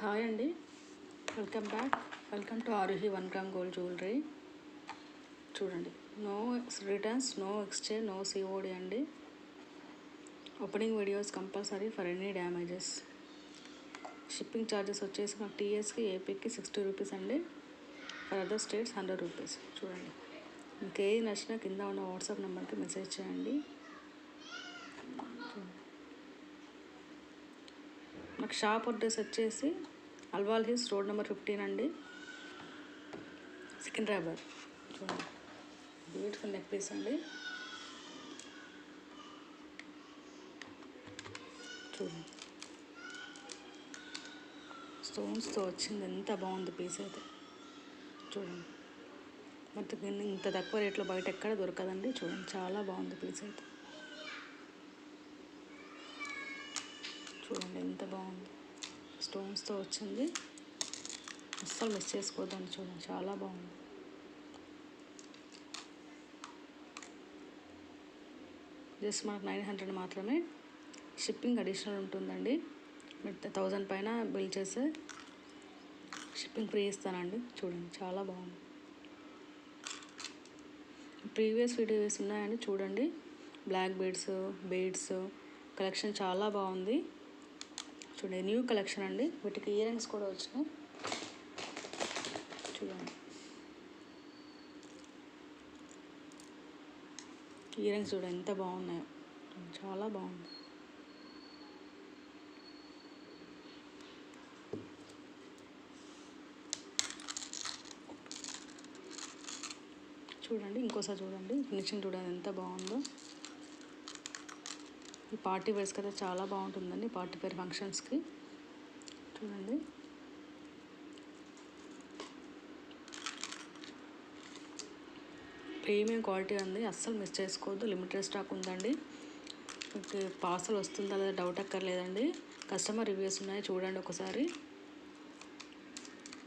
Hi అండి. Welcome back. Welcome to Aruhi one gram gold jewellery. చూడండి. No returns no exchange no COD అండి. Opening videos compulsory for any damages. Shipping charges వచ్చేసి మాకు టీఎస్కి ఏపీకి sixty rupees అండి. For other states hundred rupees. చూడండి. మీకు ఏది నచ్చినా కింద ఉన్న వాట్సాప్ నెంబర్కి మెసేజ్ చేయండి. నాకు షాప్ అడ్రస్ వచ్చేసి Alwal hills road number fifteen అండి. సికింద్రాబాద్. చూడండి. బ్యూటిఫుల్ నెక్ పీస్ అండి. చూడండి. స్టోన్స్తో వచ్చింది. ఎంత బాగుంది పీస్ అయితే. చూడండి. మొత్తం ఇంత తక్కువ రేట్లో బయట ఎక్కడ దొరకదండి. చూడండి. చాలా బాగుంది పీస్ అయితే చూడండి ఎంత బాగుంది. స్టోన్స్తో వచ్చింది. అస్సలు మిస్ చేసుకోవద్దండి చూడండి. చాలా బాగుంది. జస్ట్ మనకు నైన్ హండ్రెడ్ మాత్రమే షిప్పింగ్ అడిషనల్ ఉంటుందండి. మీరు థౌజండ్ పైన బిల్ చేస్తే షిప్పింగ్ ఫ్రీ ఇస్తానండి. చూడండి. చాలా బాగుంది. ప్రీవియస్ వీడియోస్ ఉన్నాయండి. చూడండి. బ్లాక్ బీడ్స్ బీడ్స్ కలెక్షన్ చాలా బాగుంది. చూడండి న్యూ కలెక్షన్ అండి. వీటికి ఇయర్ రింగ్స్ కూడా వచ్చినాయి. చూడండి. ఇయర్ రింగ్స్ చూడండి ఎంత బాగున్నాయో. చాలా బాగుంది. చూడండి ఇంకోసారి చూడండి. ఫినిషింగ్ చూడండి ఎంత బాగుందో. ఈ పార్టీ వేర్స్ అయితే చాలా బాగుంటుందండి పార్టీ వేర్ ఫంక్షన్స్కి. చూడండి. ప్రీమియం క్వాలిటీ ఉంది అస్సలు మిస్ చేసుకోవద్దు. లిమిటెడ్ స్టాక్ ఉందండి. మీకు పార్సల్ వస్తుందా లేదా డౌట్ అక్కర్లేదండి. కస్టమర్ రివ్యూస్ ఉన్నాయి చూడండి ఒకసారి.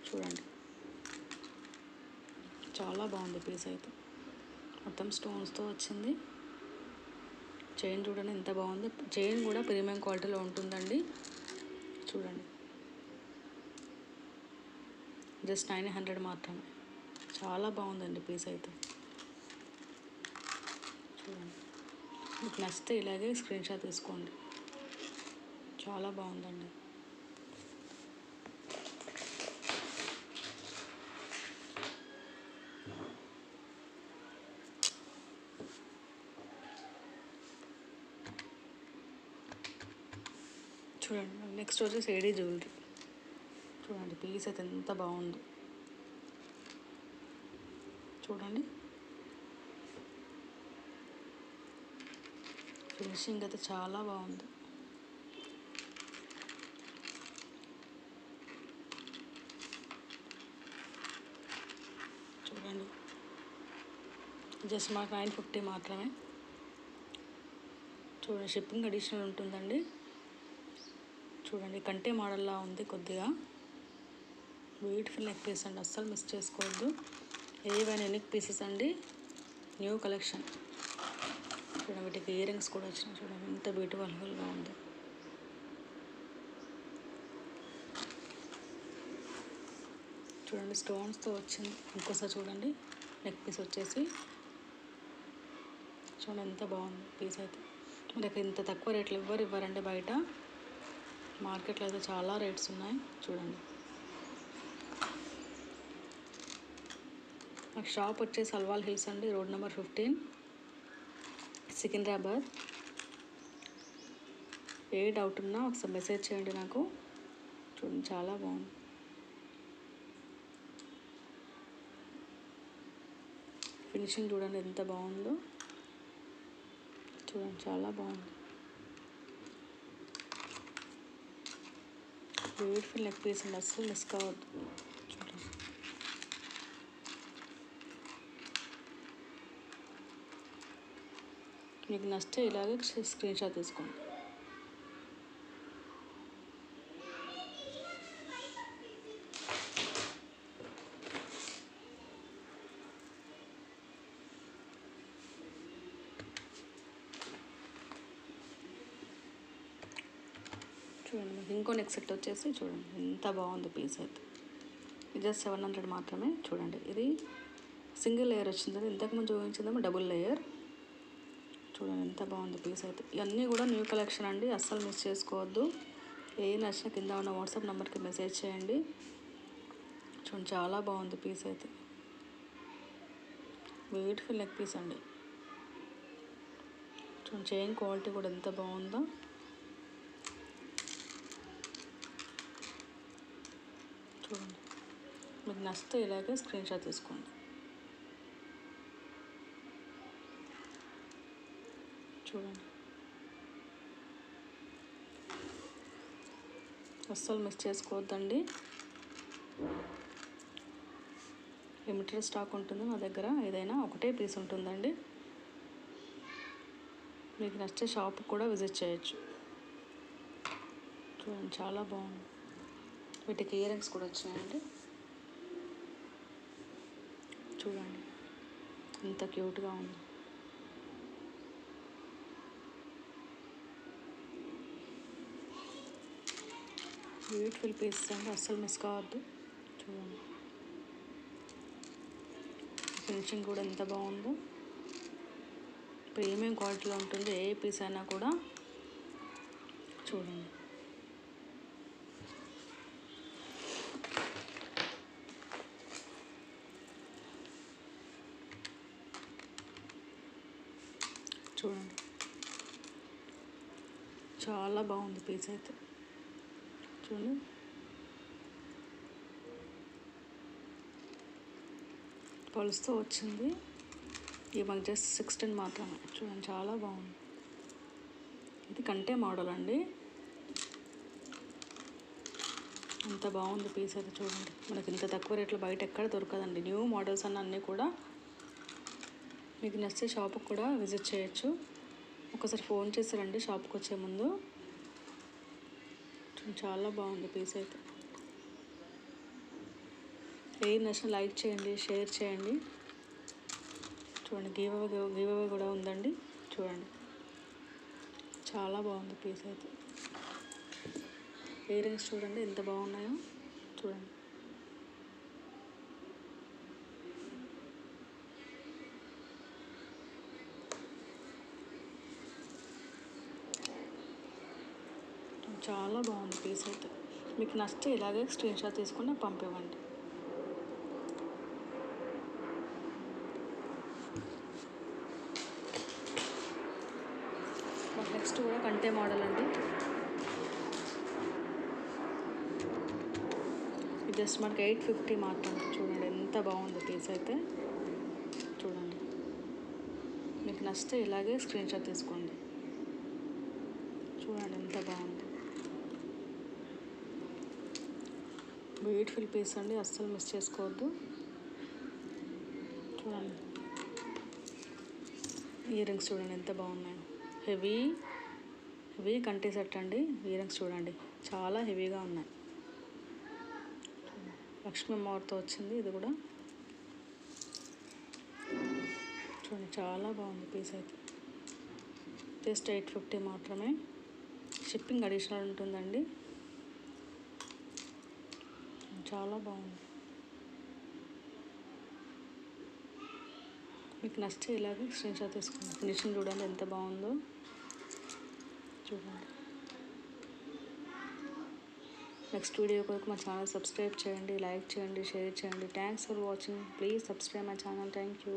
చూడండి. చాలా బాగుంది పీస్ అయితే. మొత్తం స్టోన్స్తో వచ్చింది. చైన్ చూడండి ఎంత బాగుంది. చైన్ కూడా ప్రీమియం క్వాలిటీలో ఉంటుందండి. చూడండి. జస్ట్ నైన్ హండ్రెడ్ మాత్రమే. చాలా బాగుందండి పీస్ అయితే. చూడండి. మీకు నచ్చితే ఇలాగే స్క్రీన్ షాట్ తీసుకోండి. చాలా బాగుందండి. చూడండి నెక్స్ట్ వచ్చేసి ఏడీ జ్యువెలరీ. చూడండి పీస్ అయితే ఎంత బాగుందో. చూడండి. ఫినిషింగ్ అయితే చాలా బాగుంది. చూడండి. జస్ట్ మాకు నైన్ ఫిఫ్టీ మాత్రమే. చూడండి షిప్పింగ్ అడిషనల్ ఉంటుందండి. చూడండి కంటే మోడల్లా ఉంది కొద్దిగా. బ్యూటిఫుల్ నెక్ పీస్ అండి అస్సలు మిస్ చేసుకోవద్దు. ఏవైనా నెక్ పీసెస్ అండి న్యూ కలెక్షన్ చూడండి వీటికి ఇయర్ రింగ్స్ కూడా వచ్చినాయి చూడండి ఎంత బ్యూటిఫుల్గా ఉంది. చూడండి స్టోన్స్తో వచ్చింది ఇంకోసారి చూడండి నెక్ పీస్ వచ్చేసి. చూడండి ఎంత బాగుంది పీస్ అయితే. మనకి ఇంత తక్కువ రేట్లు ఇవ్వరు ఇవ్వరండి బయట. మార్కెట్లో అయితే చాలా రేట్స్ ఉన్నాయి. చూడండి. నాకు షాప్ వచ్చేసి అల్వాల్ హిల్స్ అండి రోడ్ నెంబర్ ఫిఫ్టీన్. సికింద్రాబాద్. ఏ డౌట్ ఉన్నా ఒకసారి మెసేజ్ చేయండి నాకు. చూడండి చాలా బాగుంది. ఫినిషింగ్ చూడండి ఎంత బాగుందో. చూడండి చాలా బాగుంది. బ్యూటిఫుల్ లెగ్ పీస్ అండి అస్సలు మిస్ కావద్దు చూడండి మీకు నచ్చితే ఇలాగే స్క్రీన్ షాట్ తీసుకోండి. చూడండి. ఇంకో నెక్స్ట్ సెట్ వచ్చేసి చూడండి. ఎంత బాగుంది పీస్ అయితే. జస్ట్ సెవెన్ హండ్రెడ్ మాత్రమే చూడండి. ఇది సింగిల్ లేయర్ వచ్చింది ఇంతకుముందు చూపించిందేమో డబుల్ లేయర్ చూడండి ఎంత బాగుంది పీస్ అయితే. ఇవన్నీ కూడా న్యూ కలెక్షన్ అండి. అస్సలు మిస్ చేసుకోవద్దు. ఏ నచ్చిన కింద ఉన్న వాట్సాప్ నెంబర్కి మెసేజ్ చేయండి. చూడండి చాలా బాగుంది పీస్ అయితే. బ్యూటిఫుల్ నెక్ పీస్ అండి. చూడండి చైన్ క్వాలిటీ కూడా ఎంత బాగుందో. చూడండి. మీకు నచ్చితే ఇలాగే స్క్రీన్ షాట్ తీసుకోండి. చూడండి. అస్సలు మిస్ చేసుకోవద్దండి. లిమిటెడ్ స్టాక్ ఉంటుంది మా దగ్గర. ఏదైనా ఒకటే పీస్ ఉంటుందండి. మీకు నచ్చే షాప్ కూడా విజిట్ చేయొచ్చు. చూడండి చాలా బాగుంది. వీటికి ఇయర్ రింగ్స్ కూడా వచ్చినాయండి. చూడండి. ఎంత క్యూట్గా ఉంది. బ్యూటిఫుల్ పీసెస్ అండి. అస్సలు మిస్ కావద్దు. చూడండి. ఫినిషింగ్ కూడా ఎంత బాగుందో. ప్రీమియం క్వాలిటీలో ఉంటుంది. ఏ పీస్ అయినా కూడా. చూడండి. చూడండి. చాలా బాగుంది పీస్ అయితే. చూడండి. పలుస్తూ వచ్చింది. ఇది మాకు జస్ట్ సిక్స్టీన్ మాత్రమే. చూడండి చాలా బాగుంది. ఇది కంటే మోడల్ అండి. ఎంత బాగుంది పీస్ అయితే చూడండి. మనకి ఇంత తక్కువ రేట్లో బయట ఎక్కడ దొరకదండి. న్యూ మోడల్స్ అన్నీ కూడా మీకు నచ్చితే షాప్కి కూడా విజిట్ చేయొచ్చు. ఒకసారి ఫోన్ చేశారండి షాప్కి వచ్చే ముందు. చాలా బాగుంది పీస్ అయితే. ఏ నచ్చిన లైక్ చేయండి షేర్ చేయండి. చూడండి గివ్ అవే గివ్ అవే కూడా ఉందండి. చూడండి. చాలా బాగుంది పీస్ అయితే. ఇయర్ రింగ్స్ చూడండి ఎంత బాగున్నాయో చూడండి. చాలా బాగుంది పీస్ అయితే. మీకు నచ్చితే ఇలాగే స్క్రీన్ షాట్ తీసుకుని పంపివ్వండి. నెక్స్ట్ కూడా కంటే మోడల్ అండి. ఇది జస్ట్ మనకి ఎయిట్ ఫిఫ్టీ మాత్రం చూడండి ఎంత బాగుంది పీస్ అయితే. చూడండి. మీకు నచ్చితే ఇలాగే స్క్రీన్ షాట్ తీసుకోండి. చూడండి ఎంత బాగుంది. బ్యూటిఫుల్ పీస్ అండి అస్సలు మిస్ చేసుకోవద్దు. చూడండి. ఇయర్ రింగ్స్ చూడండి ఎంత బాగున్నాయో. హెవీ హెవీ కంటి సెట్ అండి ఇయర్ రింగ్స్ చూడండి. చాలా హెవీగా ఉన్నాయి. లక్ష్మీ అమ్మవారితో వచ్చింది ఇది కూడా. చూడండి చాలా బాగుంది పీస్ అయితే. జస్ట్ ఎయిట్ ఫిఫ్టీ మాత్రమే. షిప్పింగ్ అడిషనల్ ఉంటుందండి. చాలా బాగుంది. మీకు నచ్చితే ఇలాగే స్క్రీన్ షాట్ తీసుకోండి. ఫినిషింగ్ చూడండి ఎంత బాగుందో. చూడండి. నెక్స్ట్ వీడియో కొరకు మా ఛానల్ సబ్స్క్రైబ్ చేయండి లైక్ చేయండి షేర్ చేయండి. Thanks for watching please subscribe my channel thank you